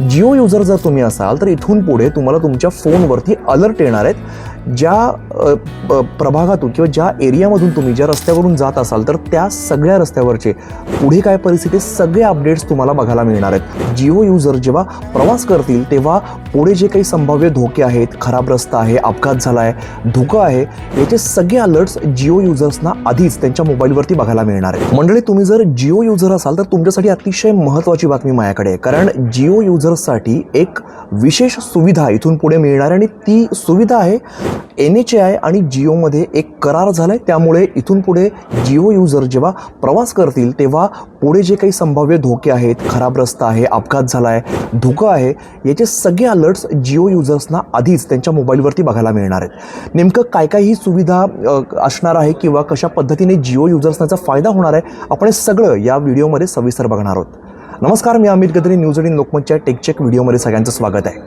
Jio user जर तुम्ही असाल तर इथून पुढे तुम्हाला तुमच्या फोनवरती अलर्ट येणार आहेत. ज्या प्रभागातून किंवा ज्या एरियामधून तुम्ही ज्या रस्त्यावरून जात असाल तर त्या सगळ्या रस्त्यावरचे पुढे काय परिस्थिती सगळे अपडेट्स तुम्हाला बघायला मिळणार आहेत. जिओ युजर जेव्हा प्रवास करतील तेव्हा पुढे जे काही संभाव्य धोके आहेत खराब रस्ता आहे अपघात झाला आहे धोका आहे याचे सगळे अलर्ट्स जिओ युजर्सना आधीच त्यांच्या मोबाईलवरती बघायला मिळणार आहे मंडळी तुम्ही जर जिओ युजर असाल तर तुमच्यासाठी अतिशय महत्त्वाची बातमी माझ्याकडे आहे. कारण जिओ युजर युजर्ससाठी एक विशेष सुविधा इथून पुढे मिळणार आहे आणि ती सुविधा आहे एन एच आय आणि जिओमध्ये एक करार झाला आहे त्यामुळे इथून पुढे जिओ युजर जेव्हा प्रवास करतील तेव्हा पुढे जे काही संभाव्य धोके आहेत खराब रस्ता आहे अपघात झाला आहे धोका आहे याचे सगळे अलर्ट्स जिओ युजर्सना आधीच त्यांच्या मोबाईलवरती बघायला मिळणार आहेत. नेमकं काय काय ही सुविधा असणार आहे किंवा कशा पद्धतीने जिओ युजर्सनाचा फायदा होणार आहे आपण हे सगळं या व्हिडिओमध्ये सविस्तर बघणार आहोत. नमस्कार मी अमित गदरी न्यूज एटीन लोकमतच्या टेकचेक व्हिडिओमध्ये सगळ्यांचं स्वागत आहे.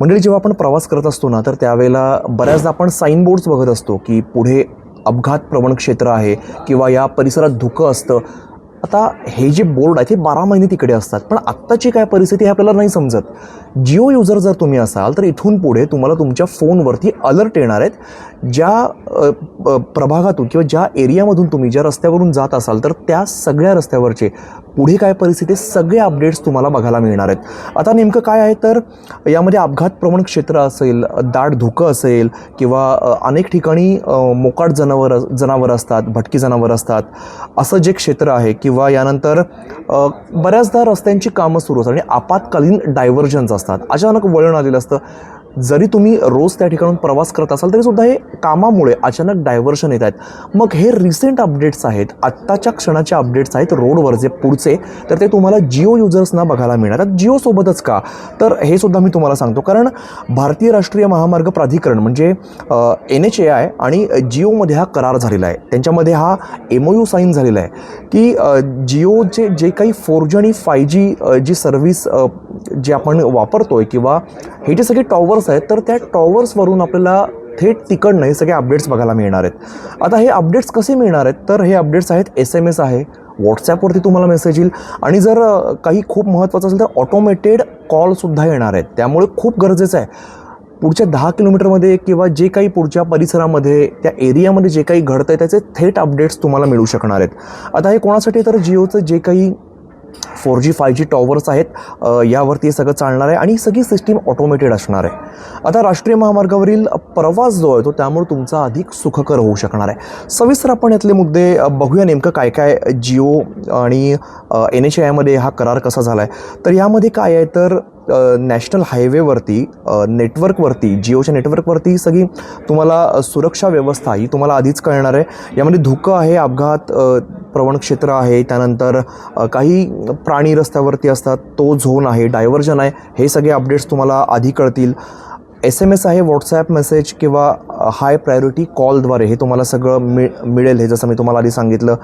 मंडळी जेव्हा आपण प्रवास करत असतो ना तर त्यावेळेला बऱ्याचदा आपण साईन बोर्ड्स बघत असतो की पुढे अपघात प्रवण क्षेत्र आहे किंवा या परिसरात धुकं असतं. आता हे जे बोर्ड आहे ते बारा महिने तिकडे असतात. पण आत्ताची काय परिस्थिती हे आपल्याला नाही समजत. जिओ युजर जर तुम्ही असाल तर इथून पुढे तुम्हाला तुमच्या फोनवरती अलर्ट येणार आहेत. ज्या प्रभागातून किंवा ज्या एरियामधून तुम्ही ज्या रस्त्यावरून जात असाल तर त्या सगळ्या रस्त्यावरचे पुढे काय परिस्थिती सगळे अपडेट्स तुम्हाला बघायला मिळणार आहेत. आता नेमकं काय आहे तर यामध्ये अपघात प्रवण क्षेत्र असेल दाट धुकं असेल किंवा अनेक ठिकाणी मोकाट जनावर जनावर असतात भटकी जनावर असतात. असं जे क्षेत्र आहे किंवा यानंतर बऱ्याचदा रस्त्यांची कामं सुरू असतात आणि आपत्कालीन डायव्हर्जन्स असतात. अचानक वळण आलेलं असतं. जरी तुम्ही रोज त्या ठिकाणून प्रवास करत असाल तरीसुद्धा हे कामामुळे अचानक डायव्हर्शन येत आहेत. मग हे रिसेंट अपडेट्स आहेत आत्ताच्या क्षणाचे अपडेट्स आहेत रोडवर जे पुढचे तर ते तुम्हाला जिओ युजर्सना बघायला मिळणार. आहेत जिओसोबतच का? तर हे सुद्धा मी तुम्हाला सांगतो. कारण भारतीय राष्ट्रीय महामार्ग प्राधिकरण म्हणजे एन एच ए आय आणि जिओमध्ये हा करार झालेला आहे. त्यांच्यामध्ये हा एम ओ यू साईन झालेला आहे की जिओचे जे काही फोर जी आणि फाय जी जी सर्व्हिस जे आपण वापरतो आहे किंवा हे जे सगळे टॉवर टॉवर्स आहेत तर त्या टॉवर्सवरून आपल्याला थेट तिकडनं हे सगळे अपडेट्स बघायला मिळणार आहेत. आता हे अपडेट्स कसे मिळणार आहेत? तर हे अपडेट्स आहेत एस एम एस आहे व्हॉट्सॲपवरती तुम्हाला मेसेज येईल. आणि जर काही खूप महत्त्वाचं असेल तर ऑटोमेटेड कॉलसुद्धा येणार आहेत. त्यामुळे खूप गरजेचं आहे. पुढच्या दहा किलोमीटरमध्ये किंवा जे काही पुढच्या परिसरामध्ये त्या एरियामध्ये जे काही घडतं आहे त्याचे थेट अपडेट्स तुम्हाला मिळू शकणार आहेत. आता हे कोणासाठी? तर जिओचं जे काही four G five G towers आहेत. यावरती हे सगळं चालणार आहे आणि सगळी सिस्टीम ऑटोमेटेड असणार आहे. आता राष्ट्रीय महामार्गावरील प्रवास जो आहे तो त्यामुळे तुमचा अधिक सुखकर होऊ शकणार आहे. सविस्तर आपण यातले मुद्दे बघूया नेमकं काय काय जिओ आणि एन एच आयमध्ये हा करार कसा झाला आहे तर यामध्ये काय आहे तर नॅशनल हायवेवरती नेटवर्कवरती जिओच्या नेटवर्कवरती ही सगळी तुम्हाला सुरक्षा व्यवस्था ही तुम्हाला आधीच कळणार आहे. यामध्ये धुकं आहे अपघात प्रवण क्षेत्र आहे त्यानंतर काही प्राणी रस्त्यावरती असतात तो झोन आहे डायव्हर्जन आहे हे सगळे अपडेट्स तुम्हाला आधी कळतील. एस एम एस आहे व्हॉट्सॲप मेसेज किंवा हाय प्रायोरिटी कॉलद्वारे हे तुम्हाला सगळं मिळ मिळेल हे जसं मी तुम्हाला आधी सांगितलं.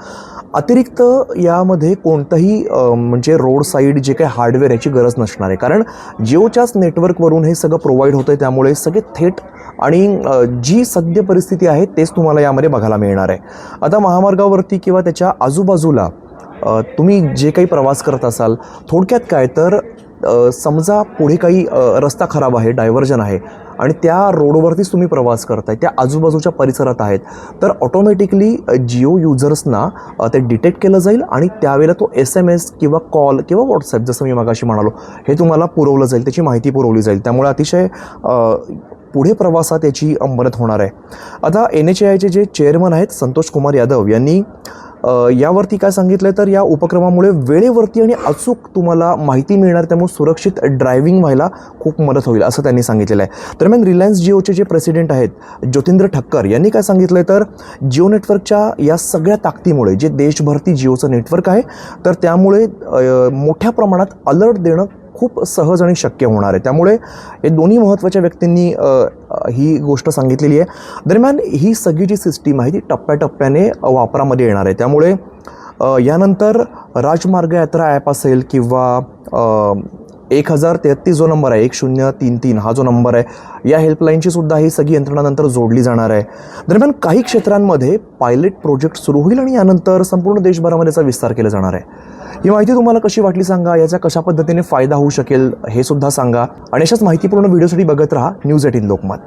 अतिरिक्त यामध्ये कोणतंही म्हणजे रोड साईड जे काही हार्डवेअर याची गरज नसणार आहे. कारण जिओच्याच नेटवर्कवरून हे सगळं प्रोव्हाइड होतं आहे त्यामुळे सगळे थेट आणि जी सद्य परिस्थिती आहे तेच तुम्हाला यामध्ये बघायला मिळणार आहे. आता महामार्गावरती किंवा त्याच्या आजूबाजूला तुम्ही जे काही प्रवास करत असाल थोडक्यात काय? तर समजा पुढे काही रस्ता खराब आहे डायव्हर्जन आहे आणि त्या रोडवरतीच तुम्ही प्रवास करताय त्या आजूबाजूच्या परिसरात आहेत. तर ऑटोमॅटिकली जिओ युजर्सना ते डिटेक्ट केलं जाईल आणि त्यावेळेला तो एस एम एस किंवा कॉल किंवा व्हॉट्सॲप जसं मी मागाशी म्हणालो हे तुम्हाला पुरवलं जाईल त्याची माहिती पुरवली जाईल. त्यामुळे अतिशय पुढे प्रवासात याची अंबरत होणार आहे. आता एन एच आयचे जे चेअरमन आहेत संतोष कुमार यादव यांनी यावरती काय सांगितलं तर या उपक्रमामुळे वेळेवरती आणि अचूक तुम्हाला माहिती मिळणार त्यामुळे सुरक्षित ड्रायव्हिंग व्हायला खूप मदत होईल असं त्यांनी सांगितलेलं आहे. दरम्यान रिलायन्स जिओचे जे प्रेसिडेंट आहेत ज्योतिंद्र ठक्कर यांनी काय सांगितलं तर जिओ नेटवर्कच्या या सगळ्या ताकदीमुळे जे देशभरती जिओचं नेटवर्क आहे तर त्यामुळे मोठ्या प्रमाणात अलर्ट देणं खूप सहज आणि शक्य होणार आहे. त्यामुळे हे दोन्ही महत्त्वाच्या व्यक्तींनी ही गोष्ट सांगितलेली आहे. दरम्यान ही सगळी जी सिस्टीम आहे ती टप्प्याटप्प्याने वापरामध्ये येणार आहे. त्यामुळे यानंतर राजमार्ग यात्रा ॲप असेल किंवा एक हजार तेहत्तीस जो नंबर आहे एक शून्य तीन तीन हा जो नंबर आहे या हेल्पलाईनची सुद्धा ही सगळी यंत्रणा नंतर जोडली जाणार आहे. दरम्यान काही क्षेत्रांमध्ये पायलट प्रोजेक्ट सुरू होईल आणि यानंतर संपूर्ण देशभरामध्ये याचा विस्तार केला जाणार आहे. ही माहिती तुम्हाला कशी वाटली सांगा याचा कशा पद्धतीने फायदा होऊ शकेल हे सुद्धा सांगा. आणि अशाच माहितीपूर्ण व्हिडिओसाठी बघत राहा न्यूज एटीन लोकमत.